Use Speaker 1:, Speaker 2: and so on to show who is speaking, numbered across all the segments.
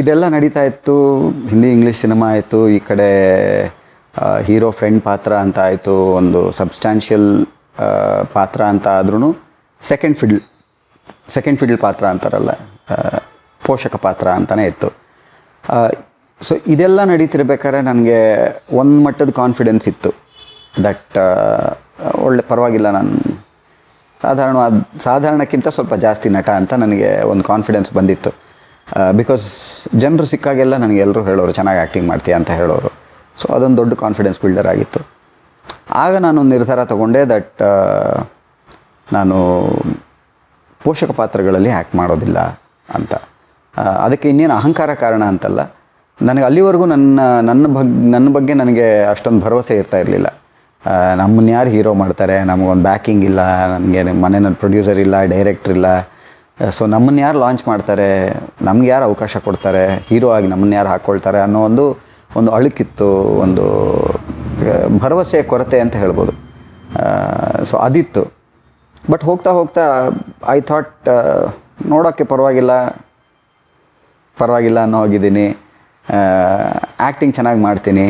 Speaker 1: ಇದೆಲ್ಲ ನಡೀತಾ ಇತ್ತು. ಹಿಂದಿ ಇಂಗ್ಲೀಷ್ ಸಿನಿಮಾ ಆಯಿತು. ಈ ಕಡೆ ಹೀರೋ ಫ್ರೆಂಡ್ ಪಾತ್ರ ಅಂತ ಆಯಿತು. ಒಂದು ಸಬ್ಸ್ಟ್ಯಾನ್ಷಿಯಲ್ ಪಾತ್ರ ಅಂತ ಆದ್ರೂ ಸೆಕೆಂಡ್ ಫಿಡ್ಲ್ ಸೆಕೆಂಡ್ ಫಿಡ್ಲ್ ಪಾತ್ರ ಅಂತಾರಲ್ಲ ಪೋಷಕ ಪಾತ್ರ ಅಂತಲೇ ಇತ್ತು. ಸೊ ಇದೆಲ್ಲ ನಡೀತಿರ್ಬೇಕಾದ್ರೆ ನನಗೆ ಒಂದು ಮಟ್ಟದ ಕಾನ್ಫಿಡೆನ್ಸ್ ಇತ್ತು. ದಟ್ ಒಳ್ಳೆ, ಪರವಾಗಿಲ್ಲ ನಾನು ಸಾಧಾರಣವಾದ ಸಾಧಾರಣಕ್ಕಿಂತ ಸ್ವಲ್ಪ ಜಾಸ್ತಿ ನಟ ಅಂತ ನನಗೆ ಒಂದು ಕಾನ್ಫಿಡೆನ್ಸ್ ಬಂದಿತ್ತು. ಬಿಕಾಸ್ ಜನರು ಸಿಕ್ಕಾಗೆಲ್ಲ ನನಗೆ ಎಲ್ಲರೂ ಹೇಳೋರು, ಚೆನ್ನಾಗಿ ಆ್ಯಕ್ಟಿಂಗ್ ಮಾಡ್ತೀಯ? ಅಂತ ಹೇಳೋರು. ಸೊ ಅದೊಂದು ದೊಡ್ಡ ಕಾನ್ಫಿಡೆನ್ಸ್ ಬಿಲ್ಡರ್ ಆಗಿತ್ತು. ಆಗ ನಾನು ನಿರ್ಧಾರ ತಗೊಂಡೆ ದಟ್ ನಾನು ಪೋಷಕ ಪಾತ್ರಗಳಲ್ಲಿ ಆ್ಯಕ್ಟ್ ಮಾಡೋದಿಲ್ಲ ಅಂತ. ಅದಕ್ಕೆ ಇನ್ನೇನು ಅಹಂಕಾರ ಕಾರಣ ಅಂತಲ್ಲ. ನನಗೆ ಅಲ್ಲಿವರೆಗೂ ನನ್ನ ನನ್ನ ಬಗ್, ನನ್ನ ಬಗ್ಗೆ ನನಗೆ ಅಷ್ಟೊಂದು ಭರವಸೆ ಇರ್ತಾ ಇರಲಿಲ್ಲ. ನಮ್ಮನ್ನ ಯಾರು ಹೀರೋ ಮಾಡ್ತಾರೆ? ನಮಗೊಂದು ಬ್ಯಾಕಿಂಗ್ ಇಲ್ಲ, ನನಗೆ ಮನೆಯಲ್ಲಿ ಪ್ರೊಡ್ಯೂಸರ್ ಇಲ್ಲ ಡೈರೆಕ್ಟ್ರ್ ಇಲ್ಲ. ಸೊ ನಮ್ಮನ್ನು ಯಾರು ಲಾಂಚ್ ಮಾಡ್ತಾರೆ, ನಮ್ಗೆ ಯಾರು ಅವಕಾಶ ಕೊಡ್ತಾರೆ ಹೀರೋ ಆಗಿ ನಮ್ಮನ್ನು ಯಾರು ಹಾಕ್ಕೊಳ್ತಾರೆ ಅನ್ನೋ ಒಂದು ಒಂದು ಅಳುಕಿತ್ತು, ಒಂದು ಭರವಸೆಯ ಕೊರತೆ ಅಂತ ಹೇಳ್ಬೋದು. ಸೊ ಅದಿತ್ತು. ಬಟ್ ಹೋಗ್ತಾ ಹೋಗ್ತಾ ಐ ಥಾಟ್ ನೋಡೋಕ್ಕೆ ಪರವಾಗಿಲ್ಲ ಪರವಾಗಿಲ್ಲ ಅನ್ನೋ ಹೋಗಿದ್ದೀನಿ. ಆ್ಯಕ್ಟಿಂಗ್ ಚೆನ್ನಾಗಿ ಮಾಡ್ತೀನಿ.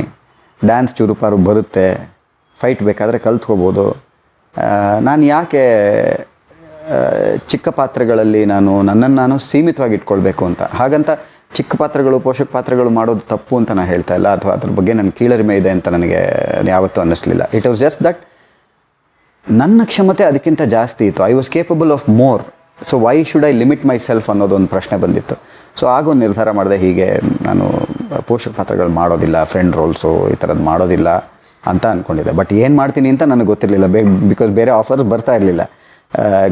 Speaker 1: ಡ್ಯಾನ್ಸ್ ಚೂರುಪಾರು ಬರುತ್ತೆ. ಫೈಟ್ ಬೇಕಾದರೆ ಕಲ್ತ್ಕೋಬೋದು. ನಾನು ಯಾಕೆ ಚಿಕ್ಕ ಪಾತ್ರಗಳಲ್ಲಿ ನಾನು ನನ್ನನ್ನು ನಾನು ಸೀಮಿತವಾಗಿ ಇಟ್ಕೊಳ್ಬೇಕು ಅಂತ. ಹಾಗಂತ ಚಿಕ್ಕ ಪಾತ್ರಗಳು, ಪೋಷಕ ಪಾತ್ರಗಳು ಮಾಡೋದು ತಪ್ಪು ಅಂತ ನಾನು ಹೇಳ್ತಾ ಇಲ್ಲ. ಅಥವಾ ಅದ್ರ ಬಗ್ಗೆ ನನ್ನ ಕೀಳರಿಮೆ ಇದೆ ಅಂತ ನನಗೆ ಯಾವತ್ತೂ ಅನ್ನಿಸ್ಲಿಲ್ಲ. ಇಟ್ ವಾಸ್ ಜಸ್ಟ್ ದಟ್ ನನ್ನ ಕ್ಷಮತೆ ಅದಕ್ಕಿಂತ ಜಾಸ್ತಿ ಇತ್ತು. I was capable of more so why should I limit myself ಅನ್ನೋದೊಂದು ಪ್ರಶ್ನೆ ಬಂದಿತ್ತು. ಸೊ ಆಗ ಒಂದು ನಿರ್ಧಾರ ಮಾಡಿದೆ, ಹೀಗೆ ನಾನು ಪೋಷಕ ಪಾತ್ರಗಳು ಮಾಡೋದಿಲ್ಲ ಫ್ರೆಂಡ್ ರೋಲ್ಸು ಈ ಥರದ್ದು ಮಾಡೋದಿಲ್ಲ ಅಂತ ಅಂದ್ಕೊಂಡಿದ್ದೆ ಬಟ್ ಏನು ಮಾಡ್ತೀನಿ ಅಂತ ನನಗೆ ಗೊತ್ತಿರಲಿಲ್ಲ. ಬೇ ಬಿಕಾಸ್ ಬೇರೆ ಆಫರ್ಸ್ ಬರ್ತಾ ಇರಲಿಲ್ಲ.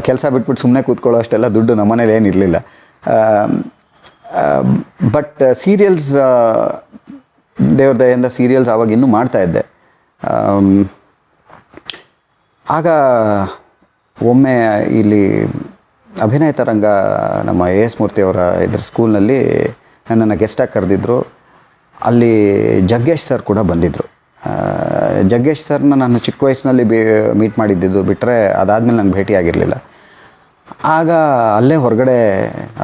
Speaker 1: ಕೆಲಸ ಬಿಟ್ಬಿಟ್ಟು ಸುಮ್ಮನೆ ಕೂತ್ಕೊಳ್ಳೋ ಅಷ್ಟೆಲ್ಲ ದುಡ್ಡು ನಮ್ಮನೇಲಿ ಏನಿರಲಿಲ್ಲ ಬಟ್ ಸೀರಿಯಲ್ಸ್ ದೇವ್ರ ದಯಿಂದ ಸೀರಿಯಲ್ಸ್ ಆವಾಗ ಇನ್ನೂ ಮಾಡ್ತಾ ಇದ್ದೆ. ಆಮ್, ಆಗ ಒಮ್ಮೆ ಇಲ್ಲಿ ಅಭಿನಯ ತರಂಗ ನಮ್ಮ ಎ ಎಸ್ ಮೂರ್ತಿಯವರ ಇದ್ರ ಸ್ಕೂಲ್ನಲ್ಲಿ ನನ್ನನ್ನು ಗೆಸ್ಟಾಗಿ ಕರೆದಿದ್ರು. ಅಲ್ಲಿ ಜಗ್ಗೇಶ್ ಸರ್ ಕೂಡ ಬಂದಿದ್ದರು ಜಗ್ಗೇಶ್ ಸರ್ನ ನಾನು ಚಿಕ್ಕ ವಯಸ್ಸಿನಲ್ಲಿ ಬಿ ಮೀಟ್ ಮಾಡಿದ್ದಿದ್ದು ಬಿಟ್ಟರೆ ಅದಾದಮೇಲೆ ನಂಗೆ ಭೇಟಿ ಆಗಿರಲಿಲ್ಲ ಆಗ ಅಲ್ಲೇ ಹೊರಗಡೆ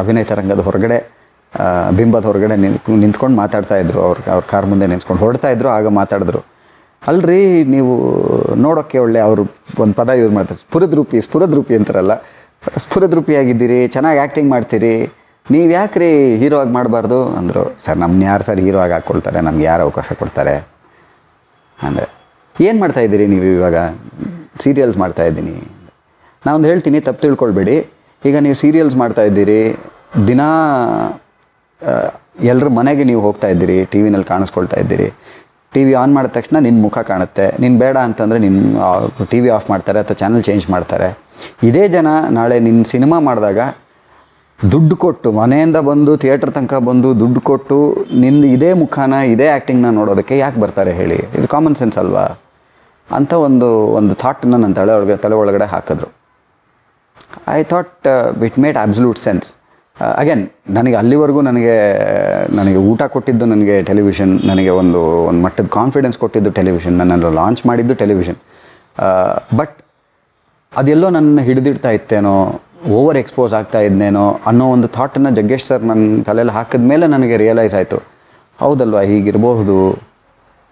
Speaker 1: ಅಭಿನಯ ತರಂಗದ ಹೊರಗಡೆ ಬಿಂಬದ ಹೊರಗಡೆ ನಿಂತ್ಕೊಂಡು ನಿಂತ್ಕೊಂಡು ಮಾತಾಡ್ತಾ ಇದ್ರು ಅವ್ರ ಅವ್ರ ಕಾರ್ ಮುಂದೆ ನಿಂತ್ಕೊಂಡು. ಹೊರಡ್ತಾ ಇದ್ರು, ಆಗ ಮಾತಾಡಿದ್ರು. ಅಲ್ರಿ ನೀವು ನೋಡೋಕ್ಕೆ ಒಳ್ಳೆ ಅವರು ಒಂದು ಪದ ಯೂಸ್ ಮಾಡ್ತಾರೆ. ಸ್ಫುರದ್ರೂಪಿ ಸ್ಫುರದ್ರೂಪಿ ಅಂತಾರಲ್ಲ. ಸ್ಫುರದ್ರೂಪಿಯಾಗಿದ್ದೀರಿ, ಚೆನ್ನಾಗಿ ಆ್ಯಕ್ಟಿಂಗ್ ಮಾಡ್ತೀರಿ. ನೀವು ಯಾಕ್ರಿ ಹೀರೋ ಆಗಿ ಮಾಡಬಾರ್ದು? ಅಂದರು, ಸರ್ ನಮ್ಮನ್ನ ಯಾರು ಸರ್ ಹೀರೋ ಆಗಿ ಹಾಕ್ಕೊಳ್ತಾರೆ ನಮ್ಗೆ ಯಾರು ಅವಕಾಶ ಕೊಡ್ತಾರೆ? ಅಂದರೆ ಏನು ಮಾಡ್ತಾ ಇದ್ದೀರಿ ನೀವು ಇವಾಗ? ಸೀರಿಯಲ್ಸ್ ಮಾಡ್ತಾ ಇದ್ದೀನಿ. ನಾವೊಂದು ಹೇಳ್ತೀನಿ, ತಪ್ಪು ತಿಳ್ಕೊಳ್ಬೇಡಿ. ಈಗ ನೀವು ಸೀರಿಯಲ್ಸ್ ಮಾಡ್ತಾ ಇದ್ದೀರಿ, ದಿನ ಎಲ್ಲರ ಮನೆಗೆ ನೀವು ಹೋಗ್ತಾ ಇದ್ದೀರಿ ಟಿ ವಿನಲ್ಲಿ ಕಾಣಿಸ್ಕೊಳ್ತಾ ಇದ್ದೀರಿ. ಟಿ ವಿ ಆನ್ ಮಾಡಿದ ತಕ್ಷಣ ನಿನ್ನ ಮುಖ ಕಾಣುತ್ತೆ. ನೀನು ಬೇಡ ಅಂತಂದರೆ ನಿನ್ನ ಟಿ ವಿ ಆಫ್ ಮಾಡ್ತಾರೆ ಅಥವಾ ಚಾನಲ್ ಚೇಂಜ್ ಮಾಡ್ತಾರೆ. ಇದೇ ಜನ ನಾಳೆ ನಿನ್ನ ಸಿನಿಮಾ ಮಾಡಿದಾಗ ದುಡ್ಡು ಕೊಟ್ಟು, ಮನೆಯಿಂದ ಬಂದು ಥಿಯೇಟರ್ ತನಕ ಬಂದು ದುಡ್ಡು ಕೊಟ್ಟು, ನಿಂದು ಇದೇ ಮುಖಾನ, ಇದೇ ಆ್ಯಕ್ಟಿಂಗ್ನ ನೋಡೋದಕ್ಕೆ ಯಾಕೆ ಬರ್ತಾರೆ ಹೇಳಿ? ಇದು ಕಾಮನ್ ಸೆನ್ಸ್ ಅಲ್ವಾ? ಅಂತ ಒಂದು ಒಂದು ಥಾಟ್ನ ನನ್ನ ತಲೆ ಒಳಗೆ, ತಲೆ ಒಳಗಡೆ ಹಾಕಿದ್ರು. I thought it made absolute sense again ನನಗೆ ಅಲ್ಲಿವರೆಗೂ ನನಗೆ ನನಗೆ ಊಟ ಕೊಟ್ಟಿದ್ದು ನನಗೆ ಟೆಲಿವಿಷನ್ ನನಗೆ ಒಂದು ಒಂದು ಮಟ್ಟದ ಕಾನ್ಫಿಡೆನ್ಸ್ ಕೊಟ್ಟಿದ್ದು ಟೆಲಿವಿಷನ್ ನನ್ನನ್ನು ಲಾಂಚ್ ಮಾಡಿದ್ದು ಟೆಲಿವಿಷನ್ ಬಟ್ ಅದೆಲ್ಲೋ ನನ್ನ ಹಿಡಿದಿಡ್ತಾ ಇತ್ತೇನೋ ಓವರ್ ಎಕ್ಸ್ಪೋಸ್ ಆಗ್ತಾ ಇದ್ನೇನೋ ಅನ್ನೋ ಒಂದು ಥಾಟನ್ನು ಜಗ್ಗೇಶ್ ಸರ್ ನನ್ನ ತಲೆಯಲ್ಲಿ ಹಾಕಿದ ಮೇಲೆ ನನಗೆ ರಿಯಲೈಸ್ ಆಯಿತು. ಹೌದಲ್ವಾ, ಹೀಗಿರಬಹುದು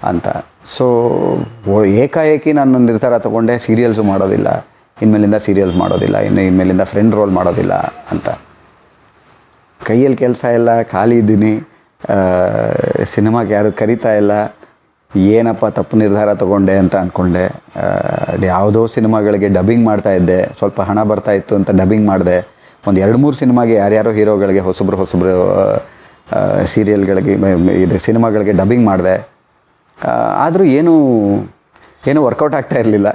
Speaker 1: ಅಂತ. ಸೊ ಏಕಾಏಕಿ ನಾನು ನಿರ್ಧಾರ ತಗೊಂಡೆ ಸೀರಿಯಲ್ಸು ಮಾಡೋದಿಲ್ಲ. ಇನ್ಮೇಲಿಂದ ಸೀರಿಯಲ್ಸ್ ಮಾಡೋದಿಲ್ಲ, ಇನ್ನು ಇನ್ಮೇಲಿಂದ ಫ್ರೆಂಡ್ ರೋಲ್ ಮಾಡೋದಿಲ್ಲ ಅಂತ. ಕೈಯಲ್ಲಿ ಕೆಲಸ ಇಲ್ಲ, ಖಾಲಿ ಇದ್ದೀನಿ. ಸಿನಿಮಾಗೆ ಯಾರು ಕರಿತಾ ಇಲ್ಲ. ಏನಪ್ಪ ತಪ್ಪು ನಿರ್ಧಾರ ತಗೊಂಡೆ ಅಂತ ಅಂದ್ಕೊಂಡೆ ಯಾವುದೋ ಸಿನಿಮಾಗಳಿಗೆ ಡಬ್ಬಿಂಗ್ ಮಾಡ್ತಾ ಇದ್ದೆ. ಸ್ವಲ್ಪ ಹಣ ಬರ್ತಾ ಇತ್ತು ಅಂತ ಡಬ್ಬಿಂಗ್ ಮಾಡಿದೆ. ಒಂದು ಎರಡು ಮೂರು ಸಿನಿಮಾಗೆ ಯಾರ್ಯಾರೋ ಹೀರೋಗಳಿಗೆ ಹೊಸಬ್ರು ಹೊಸಬ್ರು ಸೀರಿಯಲ್ಗಳಿಗೆ ಇದು ಸಿನಿಮಾಗಳಿಗೆ ಡಬ್ಬಿಂಗ್ ಮಾಡಿದೆ. ಆದರೂ ಏನೂ ಏನೂ ವರ್ಕೌಟ್ ಆಗ್ತಾ ಇರಲಿಲ್ಲ.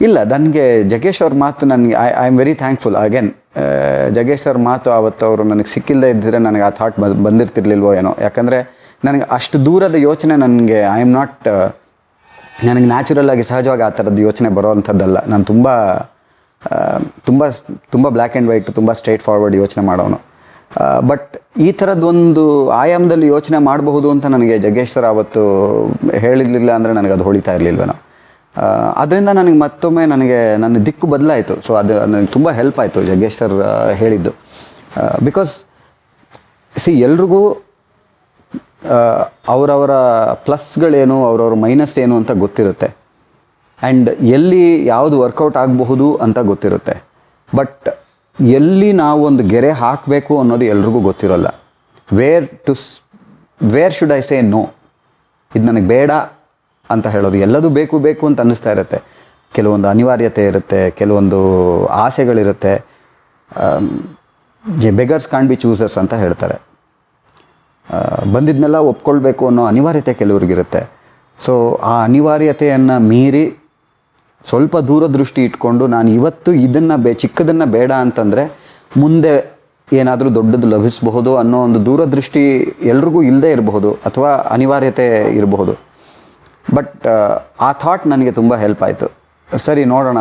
Speaker 1: ಇಲ್ಲ ನನಗೆ ಜಗೇಶ್ ಅವ್ರ ಮಾತು ನನಗೆ I I am very thankful again Jaggesh ಅವ್ರ ಮಾತು ಆವತ್ತು ಅವರು ನನಗೆ ಸಿಕ್ಕಿಲ್ಲದೆ ಇದ್ದರೆ ನನಗೆ ಆ ಥಾಟ್ ಬಂದಿರ್ತಿರ್ಲಿಲ್ವೋ ಏನೋ. ಯಾಕಂದರೆ ನನಗೆ ಅಷ್ಟು ದೂರದ ಯೋಚನೆ ನನಗೆ ಐ ಆಮ್ ನಾಟ್ ನನಗೆ ನ್ಯಾಚುರಲ್ ಆಗಿ ಸಹಜವಾಗಿ ಆ ಥರದ್ದು ಯೋಚನೆ ಬರೋವಂಥದ್ದಲ್ಲ. ನಾನು ತುಂಬ ತುಂಬ ತುಂಬ ಬ್ಲ್ಯಾಕ್ ಆ್ಯಂಡ್ ವೈಟ್ ತುಂಬ ಸ್ಟ್ರೈಟ್ ಫಾರ್ವರ್ಡ್ ಯೋಚನೆ ಮಾಡೋನು. ಬಟ್ ಈ ಥರದ್ದೊಂದು ಆಯಾಮದಲ್ಲಿ ಯೋಚನೆ ಮಾಡಬಹುದು ಅಂತ ನನಗೆ ಜಗ್ಗೇಶ್ ಸರ್ ಆವತ್ತು ಹೇಳಿರಲಿಲ್ಲ ಅಂದರೆ ನನಗೆ ಅದು ಹೊಳಿತಾ ಇರಲಿಲ್ವೇನೋ. ಅದರಿಂದ ನನಗೆ ಮತ್ತೊಮ್ಮೆ ನನಗೆ, ನನ್ನ ದಿಕ್ಕು ಬದಲಾಯಿತು. ಸೊ ಅದು ನನಗೆ ತುಂಬ ಹೆಲ್ಪ್ ಆಯಿತು ಜಗ್ಗೇಶ್ ಸರ್ ಹೇಳಿದ್ದು. ಬಿಕಾಸ್ ಸಿ ಎಲ್ರಿಗೂ ಅವರವರ ಪ್ಲಸ್ಗಳೇನು, ಅವರವ್ರ ಮೈನಸ್ ಏನು ಅಂತ ಗೊತ್ತಿರುತ್ತೆ. ಆ್ಯಂಡ್ ಎಲ್ಲಿ ಯಾವುದು ವರ್ಕೌಟ್ ಆಗಬಹುದು ಅಂತ ಗೊತ್ತಿರುತ್ತೆ. ಬಟ್ ಎಲ್ಲಿ ನಾವು ಒಂದು ಗೆರೆ ಹಾಕಬೇಕು ಅನ್ನೋದು ಎಲ್ರಿಗೂ ಗೊತ್ತಿರೋಲ್ಲ. Where to where should I say no ಇದು ನನಗೆ ಬೇಡ ಅಂತ ಹೇಳೋದು. ಎಲ್ಲದೂ ಬೇಕು ಬೇಕು ಅಂತ ಅನ್ನಿಸ್ತಾ ಇರುತ್ತೆ. ಕೆಲವೊಂದು ಅನಿವಾರ್ಯತೆ ಇರುತ್ತೆ, ಕೆಲವೊಂದು ಆಸೆಗಳಿರುತ್ತೆ. ಬೆಗರ್ಸ್ ಕಾಣ್ ಬಿ ಚೂಸರ್ಸ್ ಅಂತ ಹೇಳ್ತಾರೆ. ಆ, ಬಂದಿದ್ನೆಲ್ಲ ಒಪ್ಕೊಳ್ಬೇಕು ಅನ್ನೋ ಅನಿವಾರ್ಯತೆ ಕೆಲವ್ರಿಗಿರುತ್ತೆ. ಸೊ ಆ ಅನಿವಾರ್ಯತೆಯನ್ನು ಮೀರಿ ಸ್ವಲ್ಪ ದೂರದೃಷ್ಟಿ ಇಟ್ಕೊಂಡು ನಾನು ಇವತ್ತು ಇದನ್ನು ಬೇ ಚಿಕ್ಕದನ್ನು ಬೇಡ ಅಂತಂದರೆ ಮುಂದೆ ಏನಾದರೂ ದೊಡ್ಡದು ಲಭಿಸಬಹುದು ಅನ್ನೋ ಒಂದು ದೂರದೃಷ್ಟಿ ಎಲ್ರಿಗೂ ಇಲ್ಲದೆ ಇರಬಹುದು ಅಥವಾ ಅನಿವಾರ್ಯತೆ ಇರಬಹುದು. ಬಟ್ ಆ ಥಾಟ್ ನನಗೆ ತುಂಬ ಹೆಲ್ಪ್ ಆಯಿತು. ಸರಿ ನೋಡೋಣ.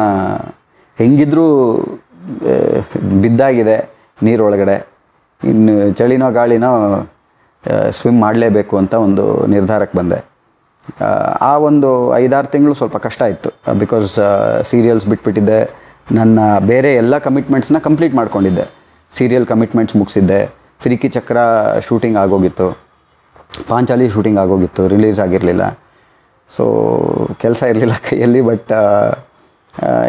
Speaker 1: ಹೆಂಗಿದ್ರೂ ಬಿದ್ದಾಗಿದೆ ನೀರೊಳಗಡೆ. ಇನ್ನು ಚಳಿನೋ ಗಾಳಿನೋ ಸ್ವಿಮ್ ಮಾಡಲೇಬೇಕು ಅಂತ ಒಂದು ನಿರ್ಧಾರಕ್ಕೆ ಬಂದೆ. ಆ, ಒಂದು ಐದಾರು ತಿಂಗಳು ಸ್ವಲ್ಪ ಕಷ್ಟ ಇತ್ತು. ಬಿಕಾಸ್ ಸೀರಿಯಲ್ಸ್ ಬಿಟ್ಬಿಟ್ಟಿದ್ದೆ. ನನ್ನ ಬೇರೆ ಎಲ್ಲ ಕಮಿಟ್ಮೆಂಟ್ಸ್ನ ಕಂಪ್ಲೀಟ್ ಮಾಡ್ಕೊಂಡಿದ್ದೆ. ಸೀರಿಯಲ್ ಕಮಿಟ್ಮೆಂಟ್ಸ್ ಮುಗಿಸಿದ್ದೆ. ಫಿರಿಕಿ ಚಕ್ರ ಶೂಟಿಂಗ್ ಆಗೋಗಿತ್ತು. ಪಾಂಚಾಲಿ ಶೂಟಿಂಗ್ ಆಗೋಗಿತ್ತು. ರಿಲೀಸ್ ಆಗಿರಲಿಲ್ಲ. ಸೊ ಕೆಲಸ ಇರಲಿಲ್ಲ ಕೈಯಲ್ಲಿ ಬಟ್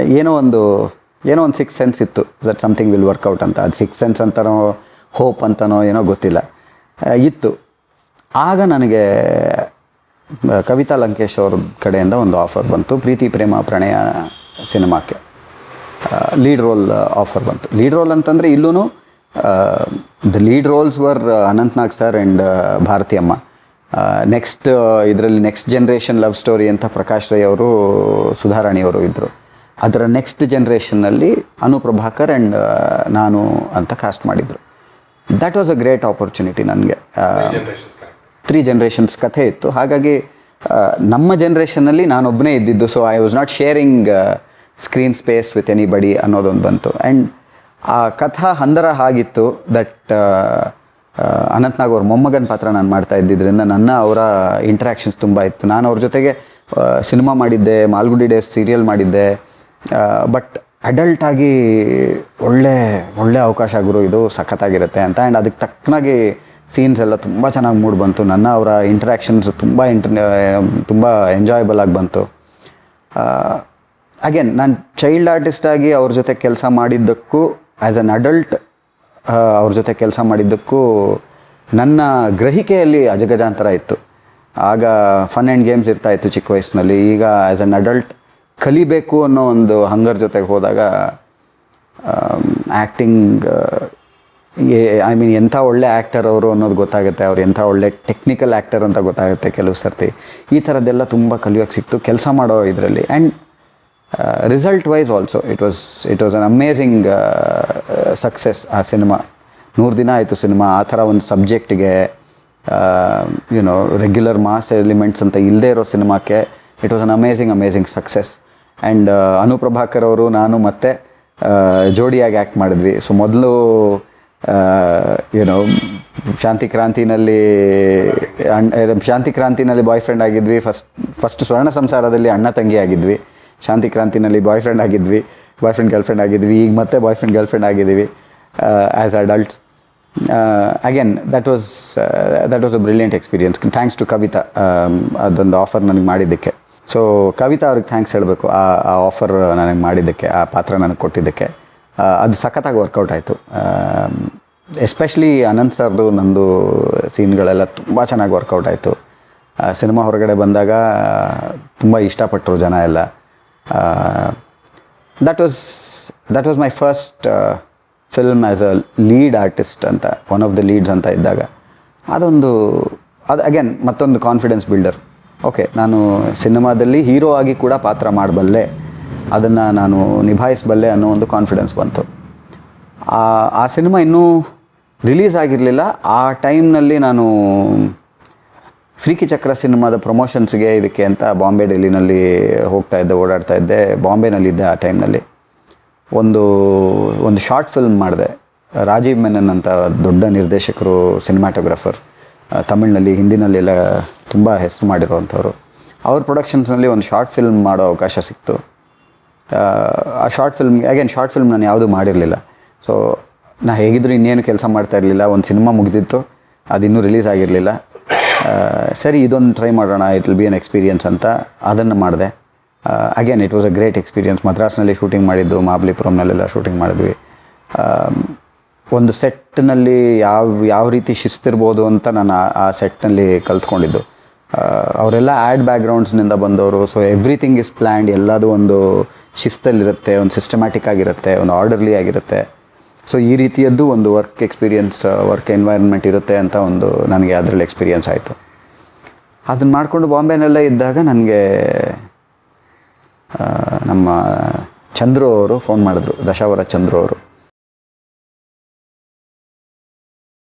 Speaker 1: ಏನೋ ಒಂದು ಏನೋ ಒಂದು ಸಿಕ್ಸ್ ಸೆನ್ಸ್ ಇತ್ತು that something will work out ಅಂತ. ಅದು ಸಿಕ್ಸ್ ಸೆನ್ಸ್ ಅಂತನೋ ಹೋಪ್ ಅಂತನೋ ಏನೋ ಗೊತ್ತಿಲ್ಲ. ಇತ್ತು. ಆಗ ನನಗೆ ಕವಿತಾ ಲಂಕೇಶ್ ಅವ್ರ ಕಡೆಯಿಂದ ಒಂದು ಆಫರ್ ಬಂತು. ಪ್ರೀತಿ, ಪ್ರೇಮ, ಪ್ರಣಯ ಸಿನಿಮಾಕ್ಕೆ. ಲೀಡ್ ರೋಲ್ ಆಫರ್ ಬಂತು. ಲೀಡ್ ರೋಲ್ ಅಂತಂದರೆ ಇಲ್ಲೂ the lead roles were Anant Nag sir and Bharathi ಅಮ್ಮ ನೆಕ್ಸ್ಟ್ ಇದರಲ್ಲಿ ನೆಕ್ಸ್ಟ್ ಜನ್ರೇಷನ್ ಲವ್ ಸ್ಟೋರಿ ಅಂತ ಪ್ರಕಾಶ್ ರೈ ಅವರು, ಸುಧಾರಾಣಿ ಅವರು ಇದ್ದರು ಅದರ ನೆಕ್ಸ್ಟ್ ಜನ್ರೇಷನ್ನಲ್ಲಿ ಅನು ಪ್ರಭಾಕರ್ ಆ್ಯಂಡ್ ನಾನು ಅಂತ ಕಾಸ್ಟ್ ಮಾಡಿದರು. That was a great opportunity ನನಗೆ. ತ್ರೀ ಜನ್ರೇಷನ್ಸ್ ಕಥೆ ಇತ್ತು. ಹಾಗಾಗಿ ನಮ್ಮ ಜನ್ರೇಷನಲ್ಲಿ ನಾನೊಬ್ಬನೇ ಇದ್ದಿದ್ದು so I was not sharing screen space with anybody ಅನ್ನೋದೊಂದು ಬಂತು. ಆ್ಯಂಡ್ ಆ ಕಥಾ ಹಂದರ ಆಗಿತ್ತು ದಟ್ ಅನಂತ್ನಾಗ್ ಅವ್ರ ಮೊಮ್ಮಗನ ಪಾತ್ರ ನಾನು ಮಾಡ್ತಾ ಇದ್ದಿದ್ದರಿಂದ ನನ್ನ ಅವರ ಇಂಟ್ರ್ಯಾಕ್ಷನ್ಸ್ ತುಂಬ ಇತ್ತು. ನಾನು ಅವ್ರ ಜೊತೆಗೆ ಸಿನಿಮಾ ಮಾಡಿದ್ದೆ, ಮಾಲ್ಗುಡಿ ಡೇಸ್ ಸೀರಿಯಲ್ ಮಾಡಿದ್ದೆ ಬಟ್ ಅಡಲ್ಟ್ ಆಗಿ ಒಳ್ಳೆ ಒಳ್ಳೆ ಅವಕಾಶ ಗುರು ಇದು ಸಖತ್ತಾಗಿರುತ್ತೆ ಅಂತ. ಆ್ಯಂಡ್ ಅದಕ್ಕೆ ತಕ್ಕನಾಗಿ ಸೀನ್ಸ್ ಎಲ್ಲ ತುಂಬ ಚೆನ್ನಾಗಿ ಮೂಡ್ ಬಂತು. ನನ್ನ ಅವರ ಇಂಟ್ರ್ಯಾಕ್ಷನ್ಸ್ ತುಂಬ ಇಂಟರ್ ತುಂಬ ಎಂಜಾಯಬಲ್ ಆಗಿ ಬಂತು. ಅಗೇನ್ ನಾನು ಚೈಲ್ಡ್ ಆರ್ಟಿಸ್ಟ್ ಆಗಿ ಅವ್ರ ಜೊತೆ ಕೆಲಸ ಮಾಡಿದ್ದಕ್ಕೂ ಆ್ಯಸ್ ಅನ್ ಅಡಲ್ಟ್ ಅವ್ರ ಜೊತೆ ಕೆಲಸ ಮಾಡಿದ್ದಕ್ಕೂ ನನ್ನ ಗ್ರಹಿಕೆಯಲ್ಲಿ ಅಜಗಜಾಂತರ ಇತ್ತು. ಆಗ ಫನ್ ಆ್ಯಂಡ್ ಗೇಮ್ಸ್ ಇರ್ತಾ ಇತ್ತು ಚಿಕ್ಕ ವಯಸ್ಸಿನಲ್ಲಿ. ಈಗ ಆ್ಯಸ್ ಅನ್ ಅಡಲ್ಟ್ ಕಲಿಬೇಕು ಅನ್ನೋ ಒಂದು ಹಂಗರ್ ಜೊತೆಗೆ ಹೋದಾಗ ಆ್ಯಕ್ಟಿಂಗ್ ಐ ಮೀನ್ ಎಂಥ ಒಳ್ಳೆ ಆ್ಯಕ್ಟರ್ ಅವರು ಅನ್ನೋದು ಗೊತ್ತಾಗುತ್ತೆ. ಅವ್ರು ಎಂಥ ಒಳ್ಳೆ ಟೆಕ್ನಿಕಲ್ ಆ್ಯಕ್ಟರ್ ಅಂತ ಗೊತ್ತಾಗುತ್ತೆ ಕೆಲವು ಸರ್ತಿ. ಈ ಥರದ್ದೆಲ್ಲ ತುಂಬ ಕಲಿಯೋಕ್ಕೆ ಸಿಕ್ತು. ಕೆಲಸ ಮಾಡೋ ಇದರಲ್ಲಿ. And result wise also it was it was an amazing success ಆ ಸಿನಿಮಾ ನೂರು ದಿನ ಆಯಿತು ಸಿನಿಮಾ ಆ ಥರ ಒಂದು ಸಬ್ಜೆಕ್ಟ್ಗೆ you know regular mass elements ಅಂತ ಇಲ್ಲದೇ ಇರೋ ಸಿನಿಮಾಕ್ಕೆ it was an amazing amazing success and Anu Prabhakar ಅವರು, ನಾನು ಮತ್ತೆ ಜೋಡಿಯಾಗಿ ಆ್ಯಕ್ಟ್ ಮಾಡಿದ್ವಿ. ಸೊ ಮೊದಲು ಏನೋ ಶಾಂತಿ ಕ್ರಾಂತಿನಲ್ಲಿ ಶಾಂತಿ ಕ್ರಾಂತಿನಲ್ಲಿ ಬಾಯ್ ಫ್ರೆಂಡ್ ಆಗಿದ್ವಿ. ಫಸ್ಟ್ ಫಸ್ಟ್ ಸ್ವರ್ಣ ಸಂಸಾರದಲ್ಲಿ ಅಣ್ಣ ತಂಗಿ ಆಗಿದ್ವಿ. ಶಾಂತಿ ಕ್ರಾಂತಿನಲ್ಲಿ ಬಾಯ್ ಫ್ರೆಂಡ್ ಆಗಿದ್ವಿ. ಬಾಯ್ ಫ್ರೆಂಡ್ ಗರ್ಲ್ ಫ್ರೆಂಡ್ ಆಗಿದ್ವಿ. ಈಗ ಮತ್ತೆ ಬಾಯ್ ಫ್ರೆಂಡ್ ಗರ್ಲ್ ಫ್ರೆಂಡ್ ಆಗಿದ್ದೀವಿ as adults again that was that was a brilliant experience thanks to Kavitha ಅದೊಂದು ಆಫರ್ ನನಗೆ ಮಾಡಿದ್ದಕ್ಕೆ. ಸೊ ಕವಿತಾ ಅವ್ರಿಗೆ ಥ್ಯಾಂಕ್ಸ್ ಹೇಳಬೇಕು, ಆ ಆ ಆಫರ್ ನನಗೆ ಮಾಡಿದ್ದಕ್ಕೆ, ಆ ಪಾತ್ರ ನನಗೆ ಕೊಟ್ಟಿದ್ದಕ್ಕೆ. ಅದು ಸಖತ್ತಾಗಿ ವರ್ಕೌಟ್ ಆಯಿತು. ಎಸ್ಪೆಷಲಿ ಅನಂತ್ ಸರ್ದು ನಂದು ಸೀನ್ಗಳೆಲ್ಲ ತುಂಬ ಚೆನ್ನಾಗಿ ವರ್ಕೌಟ್ ಆಯಿತು. ಸಿನಿಮಾ ಹೊರಗಡೆ ಬಂದಾಗ, ತುಂಬ ಇಷ್ಟಪಟ್ಟರು ಜನ ಎಲ್ಲ. That was that was my first film as a lead artist ಅಂತ ಒನ್ ಆಫ್ ದ ಲೀಡ್ಸ್ ಅಂತ ಇದ್ದಾಗ. ಅದೊಂದು, ಅದು ಅಗೇನ್ ಮತ್ತೊಂದು ಕಾನ್ಫಿಡೆನ್ಸ್ ಬಿಲ್ಡರ್ ಓಕೆ, ನಾನು ಸಿನಿಮಾದಲ್ಲಿ ಹೀರೋ ಆಗಿ ಕೂಡ ಪಾತ್ರ ಮಾಡಬಲ್ಲೆ, ಅದನ್ನು ನಾನು ನಿಭಾಯಿಸಬಲ್ಲೆ ಅನ್ನೋ ಒಂದು ಕಾನ್ಫಿಡೆನ್ಸ್ ಬಂತು. ಆ ಸಿನಿಮಾ ಇನ್ನೂ ರಿಲೀಸ್ ಆಗಿರಲಿಲ್ಲ. ಆ ಟೈಮ್ನಲ್ಲಿ ನಾನು ಫ್ರೀಕಿ ಚಕ್ರ ಸಿನಿಮಾದ ಪ್ರಮೋಷನ್ಸ್ಗೆ ಇದಕ್ಕೆ ಅಂತ ಬಾಂಬೆ ಡೆಲ್ಲಿನಲ್ಲಿ ಹೋಗ್ತಾ ಇದ್ದೆ, ಓಡಾಡ್ತಾ ಇದ್ದೆ. ಬಾಂಬೆನಲ್ಲಿದ್ದೆ ಆ ಟೈಮ್ನಲ್ಲಿ ಒಂದು ಒಂದು ಶಾರ್ಟ್ ಫಿಲ್ಮ್ ಮಾಡಿದೆ. ರಾಜೀವ್ ಮೆನನ್ ಅಂತ ದೊಡ್ಡ ನಿರ್ದೇಶಕರು ಸಿನಿಮಾಟೋಗ್ರಫರ್ ತಮಿಳ್ನಲ್ಲಿ ಹಿಂದಿನಲ್ಲೆಲ್ಲ ತುಂಬ ಹೆಸರು ಮಾಡಿರುವಂಥವ್ರು. ಅವ್ರ ಪ್ರೊಡಕ್ಷನ್ಸ್ನಲ್ಲಿ ಒಂದು ಶಾರ್ಟ್ ಫಿಲ್ಮ್ ಮಾಡೋ ಅವಕಾಶ ಸಿಕ್ತು. ಆ, short film again short film ನಾನು ಯಾವುದೂ ಮಾಡಿರಲಿಲ್ಲ. ಸೊ ನಾ ಹೇಗಿದ್ರು ಇನ್ನೇನು ಕೆಲಸ ಮಾಡ್ತಾ ಇರಲಿಲ್ಲ. ಒಂದು ಸಿನಿಮಾ ಮುಗಿದಿತ್ತು. ಅದಿನ್ನೂ ರಿಲೀಸ್ ಆಗಿರಲಿಲ್ಲ. ಸರಿ ಇದೊಂದು ಟ್ರೈ ಮಾಡೋಣ. It will be an experience ಅಂತ ಅದನ್ನು ಮಾಡಿದೆ. Again it was a great experience ಮದ್ರಾಸ್ನಲ್ಲಿ shooting ಮಾಡಿದ್ದು ಮಹಾಬಲಿಪುರಂನಲ್ಲೆಲ್ಲ ಶೂಟಿಂಗ್ ಮಾಡಿದ್ವಿ. ಒಂದು ಸೆಟ್ನಲ್ಲಿ ಯಾವ ಯಾವ ರೀತಿ ಶಿಸ್ತಿರ್ಬೋದು ಅಂತ ನಾನು ಆ- ಸೆಟ್ನಲ್ಲಿ ಕಲ್ತ್ಕೊಂಡಿದ್ದು. ಅವರೆಲ್ಲ ಆ್ಯಡ್ ಬ್ಯಾಕ್ಗ್ರೌಂಡ್ಸ್ನಿಂದ ಬಂದವರು ಸೊ ಎವ್ರಿಥಿಂಗ್ ಇಸ್ ಪ್ಲ್ಯಾಂಡ್ ಎಲ್ಲದೂ ಒಂದು ಶಿಸ್ತಲ್ಲಿರುತ್ತೆ, ಒಂದು ಸಿಸ್ಟಮ್ಯಾಟಿಕ್ ಆಗಿರುತ್ತೆ, ಒಂದು ಆರ್ಡರ್ಲಿ ಆಗಿರುತ್ತೆ. ಸೊ ಈ ರೀತಿಯದ್ದು ಒಂದು ವರ್ಕ್ ಎಕ್ಸ್ಪೀರಿಯನ್ಸ್ ವರ್ಕ್ ಎನ್ವೈರನ್ಮೆಂಟ್ ಇರುತ್ತೆ ಅಂತ ಒಂದು ನನಗೆ ಅದರಲ್ಲಿ ಎಕ್ಸ್ಪೀರಿಯನ್ಸ್ ಆಯಿತು. ಅದನ್ನು ಮಾಡಿಕೊಂಡು ಬಾಂಬೆನಲ್ಲೇ ಇದ್ದಾಗ ನನಗೆ ನಮ್ಮ ಚಂದ್ರು ಅವರು ಫೋನ್ ಮಾಡಿದ್ರು, ದಶಾವರ ಚಂದ್ರು ಅವರು.